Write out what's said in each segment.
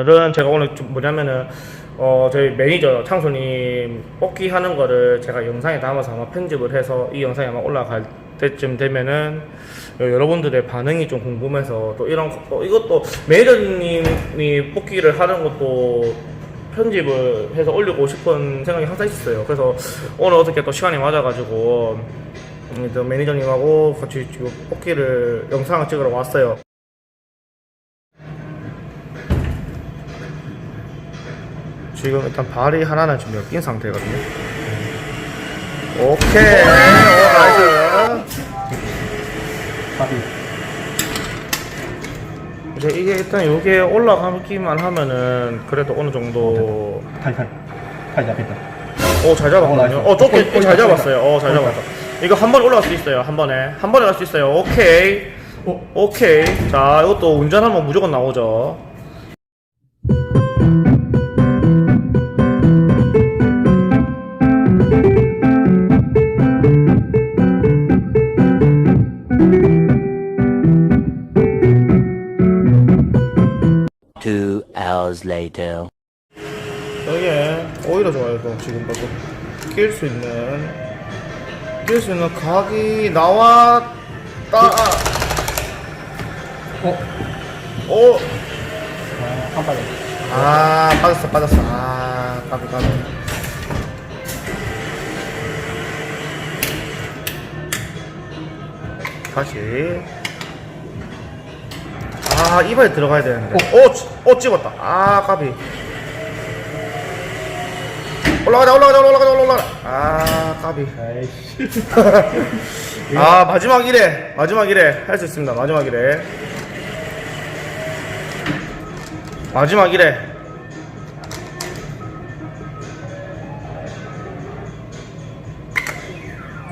오늘은 제가 오늘 좀 뭐냐면은 어 저희 매니저 창수님 뽑기 하는 거를 제가 영상에 담아서 아마 편집을 해서 이 영상이 아마 올라갈 때쯤 되면은 어, 여러분들의 반응이 좀 궁금해서 또 이런 거- 또 이것도 매니저님이 뽑기를 하는 것도 편집을 해서 올리고 싶은 생각이 항상 있었어요. 그래서 오늘 어떻게 또 시간이 맞아가지고 음, 또 매니저님하고 같이 지금 뽑기를 영상을 찍으러 왔어요. 지금 일단 발이 하나는 지금 엮인 상태거든요. 오케이. 오, 나이스. 밥이 이제 이게 일단 이게 올라가기만 하면은 그래도 어느 정도 팔, 팔. 팔 잡혔다. 오잘 어, 잡았거든요. 나이스. 어 꼬리, 꼬리 잘 잡았어요. 어 잘 잡았어. 이거 한 번에 올라갈 수 있어요. 한 번에 한 번에 갈 수 있어요. 오케이. 어? 오케이. 자 이것도 운전하면 무조건 나오죠. Hours later. 이게 오히려 좋아요. 또 지금 봐도 낄 수 있는 낄 수 있는 각이 나왔다. 어? 오. 아, 한 발에. 아 빠졌어 빠졌어 아 까비 까비 다시 아 이발에 들어가야 되는데. 오, 찌- 오 찍었다. 아 까비. 올라가자 올라가자 올라가자 올라가자. 아 까비. 아이씨. 아 마지막 이래 마지막 이래 할 수 있습니다. 마지막 이래 마지막 이래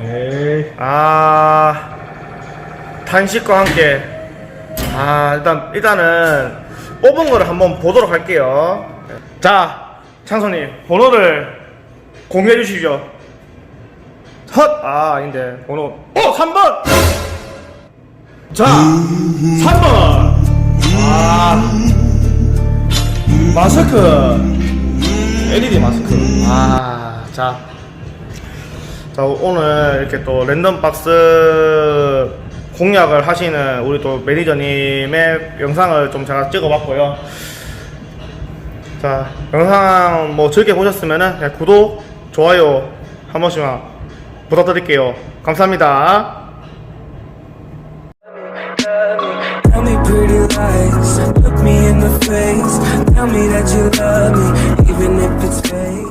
에이. 아 단식과 함께 아 일단 일단은 뽑은 거를 한번 보도록 할게요. 자 창선님 번호를 공유해 주시죠 헛아 아닌데 번호. 어 3번! 자 3번! 아 마스크. LED 마스크. 아자. 자 오늘 이렇게 또 랜덤 박스 공략을 하시는 우리 또 매니저님의 영상을 좀 제가 찍어봤고요. 자 영상 뭐 즐겨 보셨으면은 그냥 구독, 좋아요 한 번씩만 부탁드릴게요. 감사합니다.